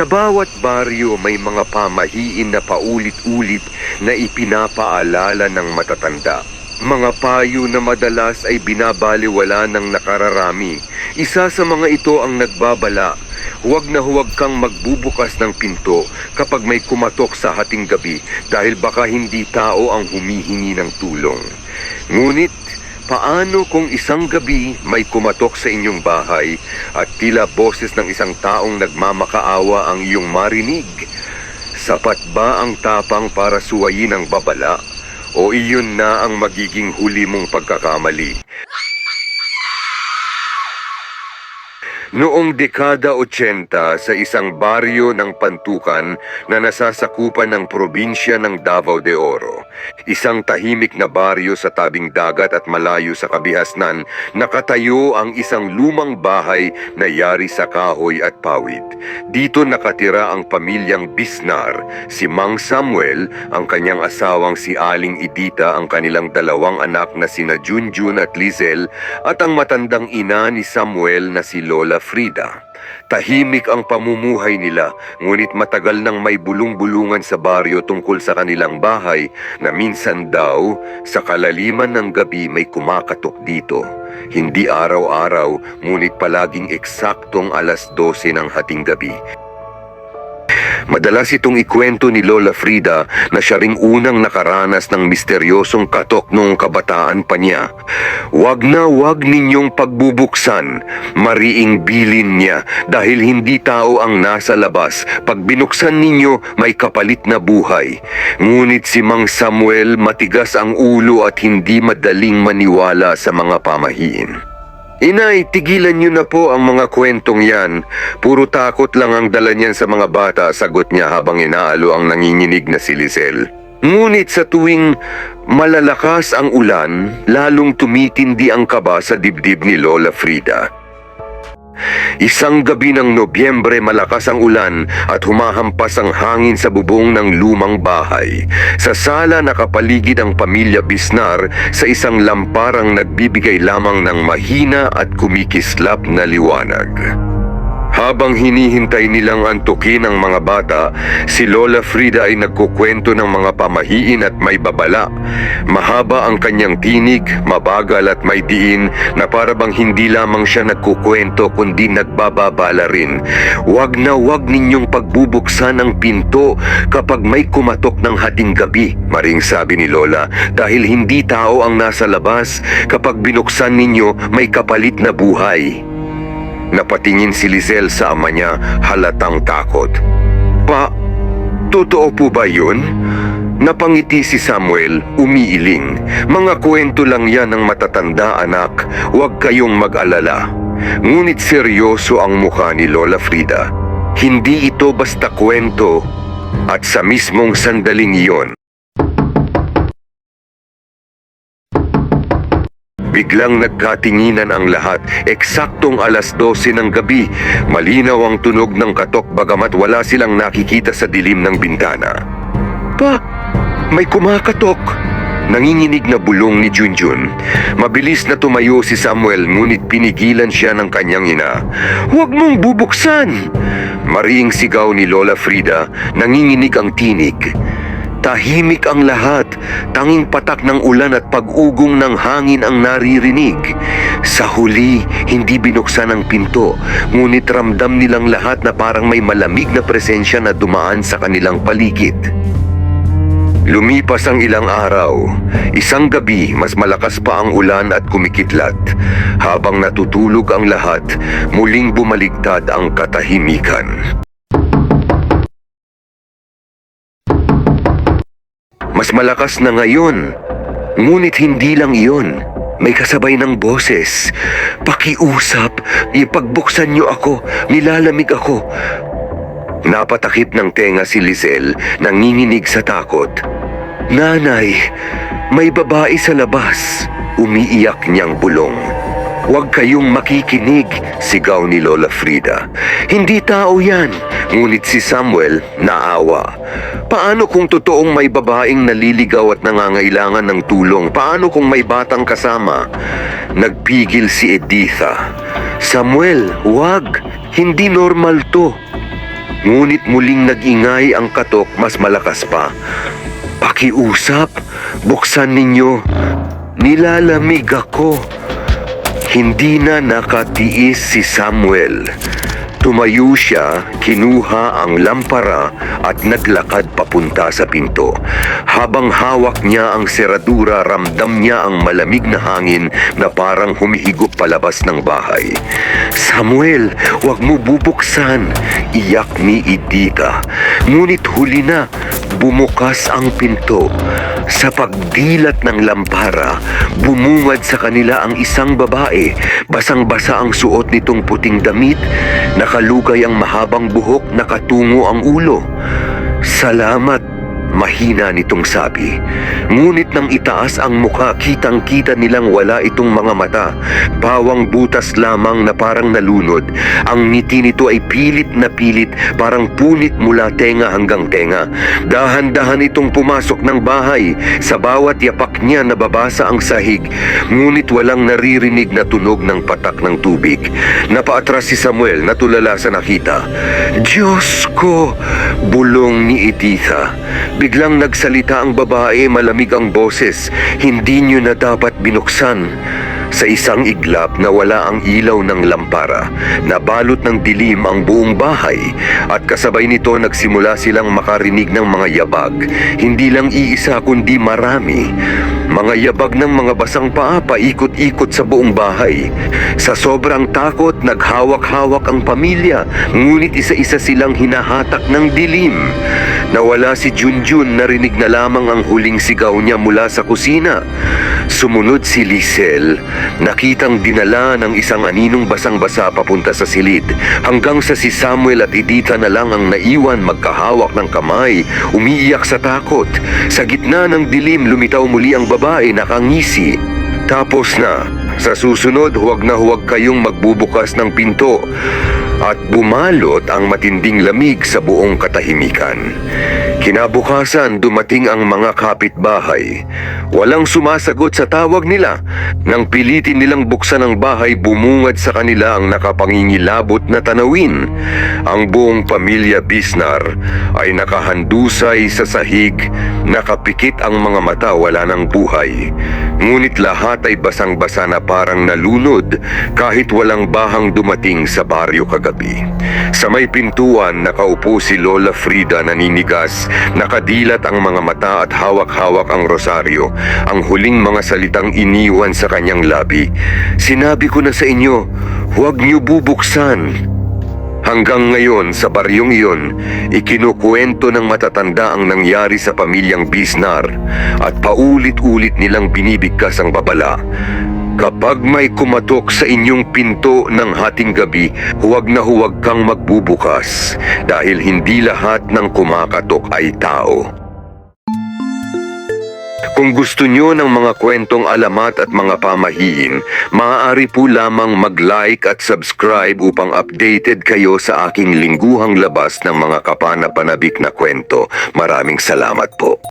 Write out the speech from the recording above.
Sa bawat baryo may mga pamahiin na paulit-ulit na ipinapaalala ng matatanda. Mga payo na madalas ay binabaliwala ng nakararami. Isa sa mga ito ang nagbabala. Huwag na huwag kang magbubukas ng pinto kapag may kumatok sa hating gabi dahil baka hindi tao ang humihingi ng tulong. Ngunit Paano kung isang gabi may kumatok sa inyong bahay at tila boses ng isang taong nagmamakaawa ang iyong marinig? Sapat ba ang tapang para suwayin ang babala? O iyon na ang magiging huli mong pagkakamali? Noong dekada 80 sa isang baryo ng Pantukan na nasasakupan ng probinsya ng Davao de Oro, isang tahimik na baryo sa tabing dagat at malayo sa kabihasnan, nakatayo ang isang lumang bahay na yari sa kahoy at pawid. Dito nakatira ang pamilyang Bisnar, si Mang Samuel, ang kanyang asawang si Aling Idita, ang kanilang dalawang anak na sina Junjun at Lizel, at ang matandang ina ni Samuel na si Lola Frida. Tahimik ang pamumuhay nila, ngunit matagal nang may bulong-bulungan sa baryo tungkol sa kanilang bahay na minsan daw sa kalaliman ng gabi may kumakatok dito. Hindi araw-araw, ngunit palaging eksaktong alas 12 ng hating gabi. Madalas itong ikwento ni Lola Frida na siya ring unang nakaranas ng misteryosong katok noong kabataan pa niya. Huwag na huwag ninyong pagbubuksan, mariing bilin niya dahil hindi tao ang nasa labas. Pag binuksan ninyo, may kapalit na buhay. Ngunit si Mang Samuel matigas ang ulo at hindi madaling maniwala sa mga pamahiin. Inay, tigilan niyo na po ang mga kwentong yan. Puro takot lang ang dala niyan sa mga bata, sagot niya habang inaalo ang nanginginig na si Lizel. Ngunit sa tuwing malalakas ang ulan, lalong tumitindi ang kaba sa dibdib ni Lola Frida. Isang gabi ng Nobyembre malakas ang ulan at humahampas ang hangin sa bubong ng lumang bahay. Sa sala nakapaligid ang pamilya Bisnar sa isang lamparang nagbibigay lamang ng mahina at kumikislap na liwanag. Habang hinihintay nilang antukin ang mga bata, si Lola Frida ay nagkukwento ng mga pamahiin at may babala. Mahaba ang kanyang tinig, mabagal at may diin na para bang hindi lamang siya nagkukwento kundi nagbababala rin. Huwag na huwag ninyong pagbubuksan ang pinto kapag may kumatok ng hating gabi, maring sabi ni Lola, dahil hindi tao ang nasa labas kapag binuksan ninyo may kapalit na buhay. Napatingin si Lizel sa ama niya halatang takot. Pa, totoo po ba yun? Napangiti si Samuel, umiiling. Mga kwento lang yan ng matatanda anak, huwag kayong mag-alala. Ngunit seryoso ang mukha ni Lola Frida. Hindi ito basta kwento at sa mismong sandaling iyon. Biglang nagkatinginan ang lahat, eksaktong alas 12 ng gabi. Malinaw ang tunog ng katok bagamat wala silang nakikita sa dilim ng bintana. Pa, may kumakatok. Nanginginig na bulong ni Junjun. Mabilis na tumayo si Samuel ngunit pinigilan siya ng kanyang ina. Huwag mong bubuksan! Mariing sigaw ni Lola Frida, nanginginig ang tinig. Tahimik ang lahat, tanging patak ng ulan at pag-ugong ng hangin ang naririnig. Sa huli, hindi binuksan ang pinto, ngunit ramdam nilang lahat na parang may malamig na presensya na dumaan sa kanilang paligid. Lumipas ang ilang araw. Isang gabi, mas malakas pa ang ulan at kumikitlat. Habang natutulog ang lahat, muling bumaligtad ang katahimikan. Mas malakas na ngayon. Ngunit hindi lang iyon. May kasabay ng boses. Pakiusap, ipagbuksan niyo ako, nilalamig ako. Napatakip ng tenga si Lizel, nanginginig sa takot. Nanay, may babae sa labas. Umiiyak niyang bulong. Huwag kayong makikinig, sigaw ni Lola Frida. Hindi tao yan, ngunit si Samuel naawa. Paano kung totoong may babaeng naliligaw at nangangailangan ng tulong? Paano kung may batang kasama? Nagpigil si Editha. Samuel, huwag. Hindi normal to. Ngunit muling nag-ingay ang katok mas malakas pa. Pakiusap, buksan ninyo. Nilalamig ako. Hindi na nakatiis si Samuel. Tumayo siya, kinuha ang lampara at naglakad papunta sa pinto. Habang hawak niya ang seradura, ramdam niya ang malamig na hangin na parang humihigop palabas ng bahay. Samuel, wag mo bubuksan, iyak ni Idita. Ngunit huli na, bumukas ang pinto. Sa pagdilat ng lampara, bumungad sa kanila ang isang babae. Basang-basa ang suot nitong puting damit, nakalugay ang mahabang buhok, nakatungo ang ulo. Salamat, mahina nitong sabi. Ngunit nang itaas ang mukha, kitang-kita nilang wala itong mga mata. Bawang butas lamang na parang nalunod. Ang ngiti nito ay pilit na pilit, parang punit mula tenga hanggang tenga. Dahan-dahan itong pumasok ng bahay. Sa bawat yapak niya nababasa ang sahig, ngunit walang naririnig na tunog ng patak ng tubig. Napaatras si Samuel, natulala sa nakita. Diyos ko! Bulong ni Editha. Biglang nagsalita ang babae, malamig ang boses. Hindi niyo na dapat binuksan. Sa isang iglap na wala ang ilaw ng lampara, nabalot ng dilim ang buong bahay at kasabay nito nagsimula silang makarinig ng mga yabag. Hindi lang iisa kundi marami. Mga yabag ng mga basang paa paikot-ikot sa buong bahay. Sa sobrang takot, naghawak-hawak ang pamilya, ngunit isa-isa silang hinahatak ng dilim. Nawala si Junjun, narinig na lamang ang huling sigaw niya mula sa kusina. Sumunod si Lisel, nakitang dinala ng isang aninong basang-basa papunta sa silid, hanggang sa si Samuel at Edita na lang ang naiwan magkahawak ng kamay, umiiyak sa takot. Sa gitna ng dilim, lumitaw muli ang babae nakangisi. Tapos na, sa susunod huwag na huwag kayong magbubukas ng pinto at bumalot ang matinding lamig sa buong katahimikan. Kinabukasan dumating ang mga kapitbahay. Walang sumasagot sa tawag nila. Nang pilitin nilang buksan ang bahay, bumungad sa kanila ang nakapangingilabot na tanawin. Ang buong pamilya Bisnar ay nakahandusay sa sahig, nakapikit ang mga mata wala ng buhay. Ngunit lahat ay basang-basa na parang nalunod kahit walang bahang dumating sa baryo kagabi. Sa may pintuan, nakaupo si Lola Frida naninigas, nakadilat ang mga mata at hawak-hawak ang rosaryo, ang huling mga salitang iniwan sa kanyang labi. Sinabi ko na sa inyo, huwag niyo bubuksan. Hanggang ngayon sa baryong iyon, ikinukwento ng matatanda ang nangyari sa pamilyang Bisnar at paulit-ulit nilang binibigkas ang babala. Kapag may kumatok sa inyong pinto ng hating gabi, huwag na huwag kang magbubukas dahil hindi lahat ng kumakatok ay tao. Kung gusto nyo ng mga kwentong alamat at mga pamahiin, maaari po lamang mag-like at subscribe upang updated kayo sa aking lingguhang labas ng mga kapanapanabik na kwento. Maraming salamat po.